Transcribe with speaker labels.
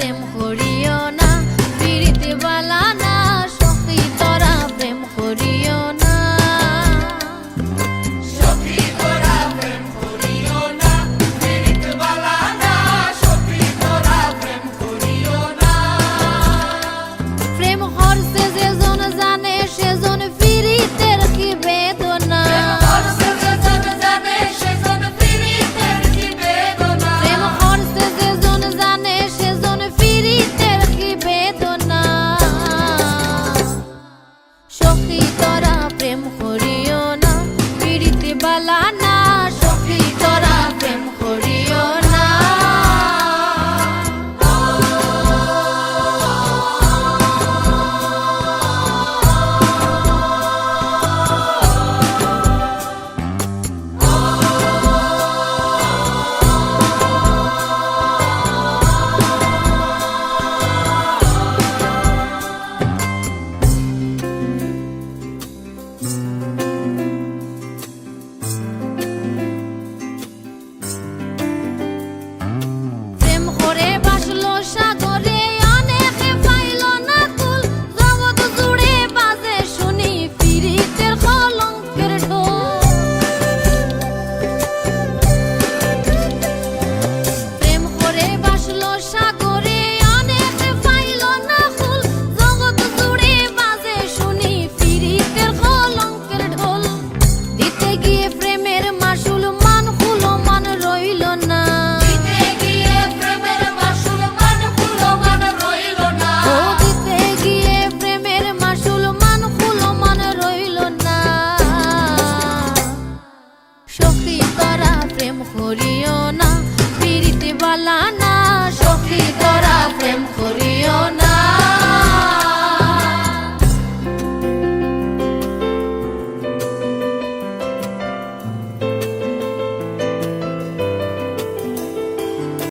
Speaker 1: Sevdim lips. করিও না পিরিতে বালা